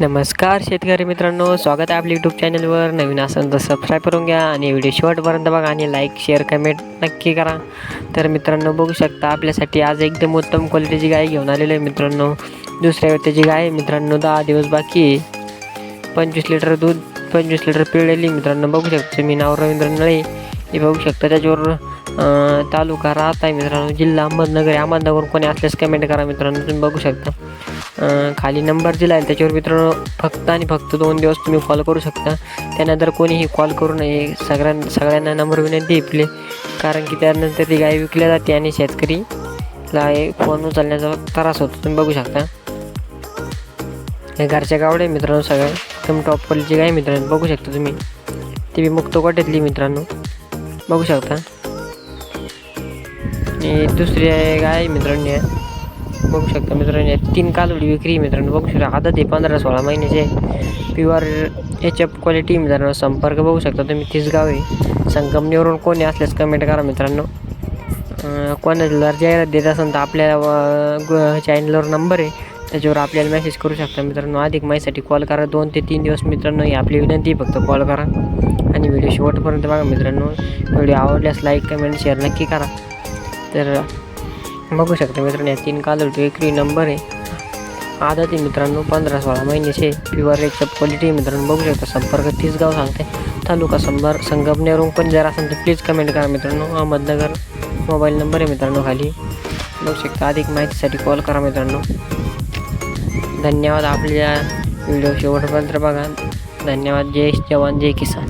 नमस्कार शेतकरी मित्रांनो स्वागत आहे आपल्या यूट्यूब चॅनलवर नवीन असेल तर सबस्क्राईब करून घ्या आणि व्हिडिओ शेवटपर्यंत बघा आणि लाईक शेअर कमेंट नक्की करा. तर मित्रांनो बघू शकता आपल्यासाठी आज एकदम उत्तम क्वालिटीची गाय घेऊन आलेली आहे मित्रांनो. दुसऱ्या त्याची गाय मित्रांनो दहा दिवस बाकी आहे. पंचवीस लिटर दूध पंचवीस लिटर पिळलेली मित्रांनो. बघू शकतो मी नाव रवींद्र नळे. हे बघू शकता त्याच्यावर तालुका राहत आहे मित्रांनो. जिल्हा अहमदनगर आहे. अहमदनगर कोणी असल्यास कमेंट करा मित्रांनो. तुम्ही बघू शकता. खाली नंबर दिला आहे. त्याच्यावर मित्रांनो फक्त आणि फक्त दोन दिवस तुम्ही कॉल करू शकता. त्यानंतर कोणीही कॉल करू नये सगळ्यां सगळ्यांना नंबर विनंती आपले. कारण की त्यानंतर ती गाय विकल्या जाते आणि शेतकरीला फोन उचलण्याचा त्रास होतो. तुम्ही बघू शकता. हे घरच्या गावडे मित्रांनो सगळ्या एकदम टॉप क्वालिटीची गाय मित्रांनो. बघू शकता तुम्ही. ती बी मुक्त कोट्यातली मित्रांनो. बघू शकता. आणि दुसरी आहे गाय मित्रांनी. बघू शकता मित्रांनी तीन कालवडी विक्री मित्रांनो. बघू शकता आता ते पंधरा सोळा महिन्याचे. प्युअर एच एफ क्वालिटी मित्रांनो. संपर्क बघू शकता तुम्ही तीच गाव आहे. संगमनेवरून कोणी असल्यास कमेंट करा मित्रांनो. कोणाला जाहिरात देत असेल तर आपल्या चॅनलवर नंबर आहे. त्याच्यावर आपल्याला मेसेज करू शकता मित्रांनो. अधिक माहितीसाठी कॉल करा. दोन ते तीन दिवस मित्रांनो ही आपली विनंती फक्त कॉल करा. आणि व्हिडिओ शेवटपर्यंत बघा मित्रांनो. व्हिडिओ आवडल्यास लाईक कमेंट शेअर नक्की करा. तर बघू शकता मित्रांनो या तीन कालवटी विक्री नंबर आहे. आदत आहे मित्रांनो पंधरा सोळा महिन्याचे प्युअर एक क्वालिटी मित्रांनो बघू शकता संपर्क तीस गाव सांगते. तालुका संभार संगमनेरून पण जर असेल तर प्लीज कमेंट करा मित्रांनो. अहमदनगर मोबाईल नंबर आहे मित्रांनो खाली. बघू शकता अधिक माहितीसाठी कॉल करा मित्रांनो. धन्यवाद आपल्या व्हिडिओ शेवटपर्यंत बघा. धन्यवाद जय जवान जय किसान.